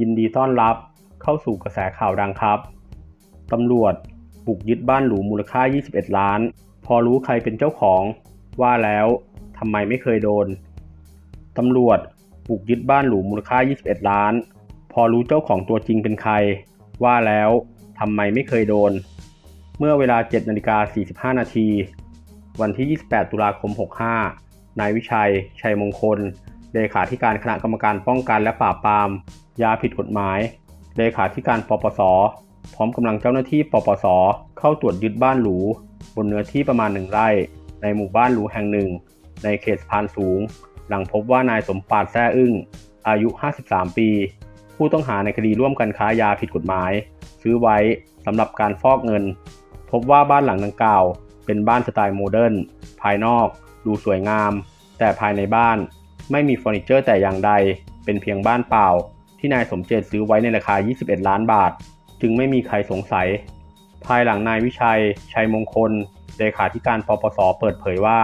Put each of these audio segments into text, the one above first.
ยินดีต้อนรับเข้าสู่กระแสข่าวดังครับ ตำรวจบุกยึดบ้านหรูมูลค่า 21 ล้าน พอรู้ใครเป็นเจ้าของ ว่าแล้วทำไมไม่เคยโดน ตำรวจบุกยึดบ้านหรูมูลค่า 21 ล้าน พอรู้เจ้าของตัวจริงเป็นใคร ว่าแล้วทำไมไม่เคยโดน เมื่อเวลา7นาฬิกา45 นาที วันที่ 28 ตุลาคม 65 นายวิชัย ชัยมงคล เลขาธิการคณะกรรมการป้องกันและปราบปราม ยาผิดกฎหมาย เลขาธิการปปส พร้อมกำลังเจ้าหน้าที่ปปส เข้าตรวจยึดบ้านหรู บนเนื้อที่ประมาณหนึ่งไร่ ในหมู่บ้านหรูแห่งหนึ่ง ในเขตพานสูง หลังพบว่านายสมปาดแซ่อึ้ง อายุ 53 ปี ผู้ต้องหาในคดีร่วมกันค้ายาผิดกฎหมาย ซื้อไว้สำหรับการฟอกเงิน พบว่าบ้านหลังดังกล่าว เป็นบ้านสไตล์โมเดิร์นภายนอก ดูสวยงาม แต่ภายในบ้าน ไม่มีเฟอร์นิเจอร์แต่อย่างใด เป็นเพียงบ้านเปล่า ที่นายสมเจตซื้อไว้ในราคา 21 ล้านบาท จึงไม่มีใครสงสัย ภายหลังนายวิชัย ชัยมงคลเลขาธิการปปส เปิดเผยว่า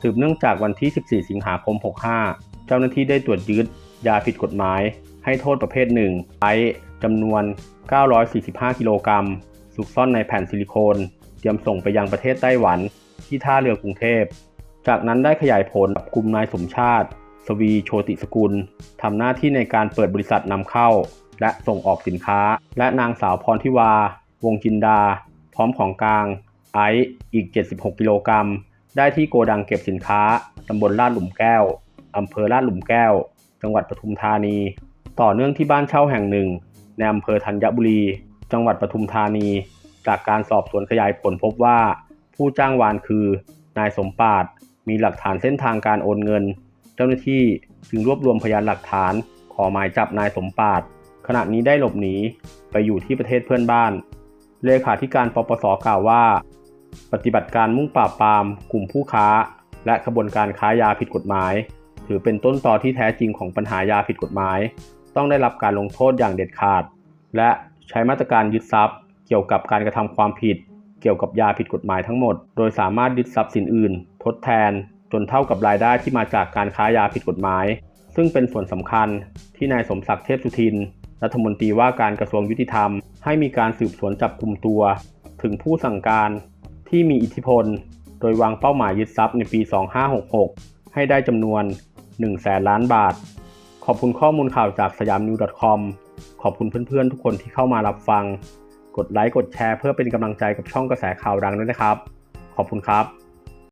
สืบเนื่องจากวันที่ 14 สิงหาคม 65 เจ้าหน้าที่ได้ตรวจยึดยาผิดกฎหมาย ให้โทษประเภทหนึ่งไอซ์จำนวน 945 กิโลกรัมซุกซ่อนในแผ่นซิลิโคน เตรียมส่งไปยังประเทศไต้หวันที่ท่าเรือกรุงเทพ จากนั้นได้ขยายผลจับกลุ่มนายสมชาติ สวีโชติสกุลทำหน้าที่ในการเปิดบริษัทนำเข้า และส่งออกสินค้า และนางสาวพรทิวา วงจินดา พร้อมของกลาง ไอซ์อีก 76 กิโลกรัม ได้ที่โกดังเก็บสินค้าตำบลลาดหลุมแก้วอำเภอลาดหลุมแก้ว จังหวัดปทุมธานี ต่อเนื่องที่บ้านเช่าแห่งหนึ่งในอำเภอธัญบุรี จังหวัดปทุมธานี จากการสอบสวนขยายผลพบว่า ผู้จ้างวานคือนายสมปาดมีหลักฐานเส้นทางการโอนเงิน เจ้าหน้าที่จึงรวบรวมพยานหลักฐาน ขอหมายจับนายสมปาดขณะนี้ได้หลบหนีไปอยู่ที่ประเทศเพื่อนบ้าน เลขาธิการปปสกล่าวว่า ปฏิบัติการมุ่งปราบปราม กลุ่มผู้ค้า และขบวนการค้ายาผิดกฎหมาย ถือเป็นต้นตอที่แท้จริงของปัญหายาผิดกฎหมาย ต้องได้รับการลงโทษอย่างเด็ดขาด และใช้มาตรการยึดทรัพย์ เกี่ยวกับการกระทำความผิด เกี่ยวกับยาผิดกฎหมายทั้งหมด โดยสามารถยึดทรัพย์สินอื่น ทดแทน จนเท่ากับรายได้ที่มาจากการค้ายาผิดกฎหมาย ซึ่งเป็นส่วนสำคัญที่นายสมศักดิ์เทพสุทิน รัฐมนตรีว่าการกระทรวงยุติธรรม ให้มีการสืบสวนจับกลุ่มตัว ถึงผู้สั่งการที่มีอิทธิพล โดยวางเป้าหมายยึดทรัพย์ในปี 2566 ให้ได้จำนวน 1 แสนล้านบาท ขอบคุณข้อมูลข่าวจากสยามนิว .com ขอบคุณเพื่อนๆ ทุกคนที่เข้ามารับฟัง กดไลค์กดแชร์เพื่อเป็นกำลังใจกับช่องกระแสข่าวดังด้วยนะครับ ขอบคุณครับ